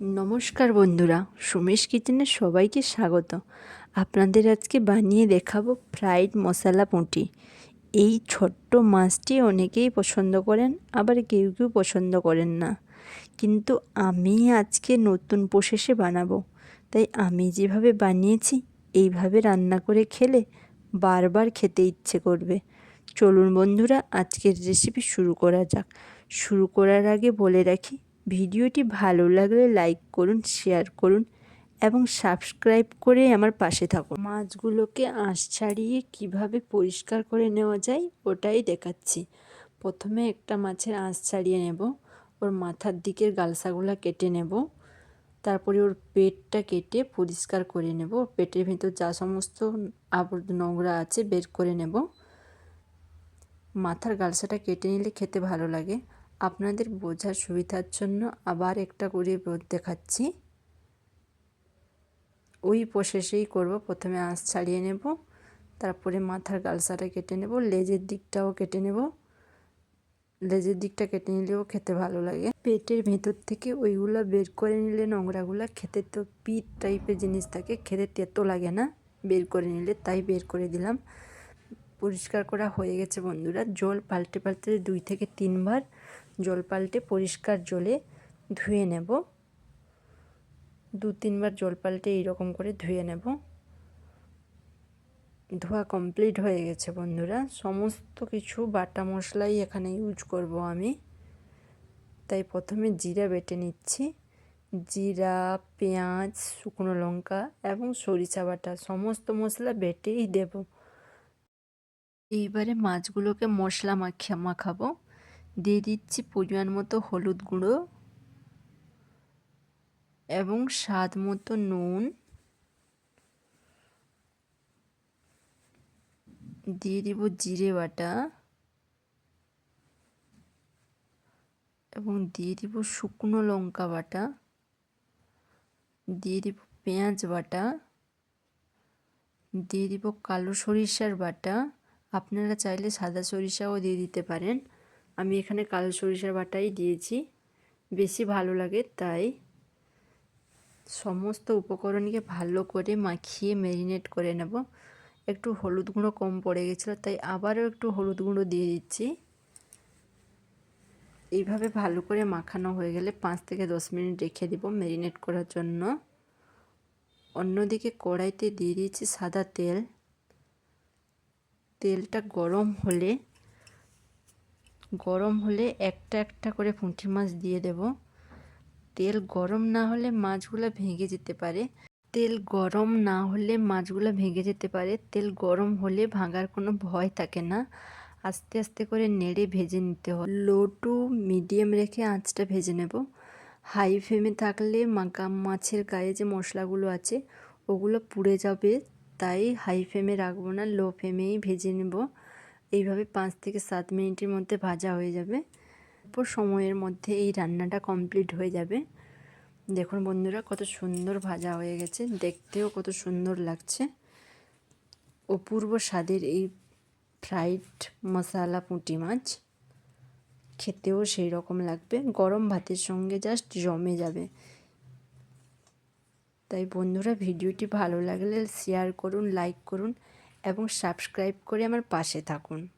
নমস্কার বন্ধুরা, সুমেশ কিচেনে সবাইকে স্বাগত। আপনাদের আজকে বানিয়ে দেখাবো ফ্রাইড মশলা পুঁটি। এই ছোট্ট মাছটি অনেকেই পছন্দ করেন, আবার কেউ কেউ পছন্দ করেন না। কিন্তু আমি আজকে নতুন প্রসেসে বানাবো। তাই আমি যেভাবে বানিয়েছি, এইভাবে রান্না করে খেলে বারবার খেতে ইচ্ছে করবে। চলুন বন্ধুরা, আজকের রেসিপি শুরু করা যাক। শুরু করার আগে বলে রাখি ভিডিওটি ভালো লাগলে লাইক করুন, শেয়ার করুন এবং সাবস্ক্রাইব করে আমার পাশে থাকুন। মাছগুলোকে আঁশ ছাড়িয়ে কীভাবে পরিষ্কার করে নেওয়া যায় ওটাই দেখাচ্ছি। প্রথমে একটা মাছের আঁশ ছাড়িয়ে নেব, ওর মাথার দিকের গালসাগুলো কেটে নেব, তারপরে ওর পেটটা কেটে পরিষ্কার করে নেব পেটের ভেতর যা সমস্ত আবর নোংরা আছে বের করে নেব। মাথার গালসাটা কেটে নিলে খেতে ভালো লাগে। আপনাদের বোঝার সুবিধার জন্য আবার একটা করে দেখাচ্ছি। ওই প্রসেসেই করব। প্রথমে আঁশ ছাড়িয়ে নেব। তারপরে মাথার গালসাটা কেটে নেব। লেজের দিকটাও কেটে নেব। লেজের দিকটা কেটে নিলেও খেতে ভালো লাগে। পেটের ভেতর থেকে ওইগুলো বের করে নিলে নোংরাগুলো খেতে তো পিট টাইপের জিনিস থাকে। খেতে তেতো লাগে না। বের করে নিলে তাই বের করে দিলাম। পরিষ্কার করা হয়ে গেছে বন্ধুরা। জল পাল্টে পাল্টে দুই থেকে তিনবার জল পাল্টে পরিষ্কার জলে ধুয়ে নেব। দু তিনবার জল পাল্টে এইরকম করে ধুয়ে নেব। ধোয়া কমপ্লিট হয়ে গেছে বন্ধুরা। সমস্ত কিছু বাটা মশলাই এখানে ইউজ করব আমি। তাই প্রথমে জিরা বেটে নিচ্ছি। জিরা, পেঁয়াজ, শুকনো লঙ্কা এবং সরিষা বাটা সমস্ত মশলা বেটেই দেব। এইবারে মাছগুলোকে মশলা মাখিয়ে মাখাবো। দিয়ে দিচ্ছি পরিমাণ মতো হলুদ গুঁড়ো এবং স্বাদ মতো নুন। দিয়ে দিব জিরে বাটা এবং দিয়ে দিব শুকনো লঙ্কা বাটা। দিয়ে দিব পেঁয়াজ বাটা। দিয়ে দিব কালো সরিষার বাটা। আপনারা চাইলে সাদা সরিষাও দিয়ে দিতে পারেন। আমি এখানে কালো সরিষার বাটাই দিয়েছি। বেশি ভালো লাগে তাই। সমস্ত উপকরণকে ভালো করে মাখিয়ে ম্যারিনেট করে নেব। একটু হলুদ গুঁড়ো কম পড়ে গেছিল, তাই আবারও একটু হলুদ গুঁড়ো দিয়ে দিচ্ছি। এইভাবে ভালো করে মাখানো হয়ে গেলে পাঁচ থেকে দশ মিনিট রেখে দেব ম্যারিনেট করার জন্য। অন্যদিকে কড়াইতে দিয়ে দিয়েছি সাদা তেল। তেলটা গরম হলে গরম হলে একটা একটা করে পুঁটি মাছ দিয়ে দেব। তেল গরম না হলে মাছগুলো ভেঙে যেতে পারে। তেল গরম না হলে মাছগুলো ভেঙে যেতে পারে। তেল গরম হলে ভাঙার কোনো ভয় থাকে না। আস্তে আস্তে করে নেড়ে ভেজে নিতে হয়। লো টু মিডিয়াম রেখে আঁচটা ভেজে নেব। হাই ফ্লেমে থাকলে মাছের গায়ে যে মশলাগুলো আছে, ওগুলো পুড়ে যাবে। তাই হাই ফ্লেমে রাখব না, লো ফ্লেমেই ভেজে নেব। এইভাবে পাঁচ থেকে সাত মিনিটের মধ্যে ভাজা হয়ে যাবে। অল্প সময়ের মধ্যে এই রান্নাটা কমপ্লিট হয়ে যাবে। দেখুন বন্ধুরা, কত সুন্দর ভাজা হয়ে গেছে। দেখতেও কত সুন্দর লাগছে। অপূর্ব স্বাদের এই ফ্রাইড মশালা পুঁটি মাছ। খেতেও সেই রকম লাগবে। গরম ভাতের সঙ্গে জাস্ট জমে যাবে। তাই বন্ধুরা, ভিডিওটি ভালো লাগলে শেয়ার করুন লাইক করুন। এবং সাবস্ক্রাইব করে আমার পাশে থাকুন।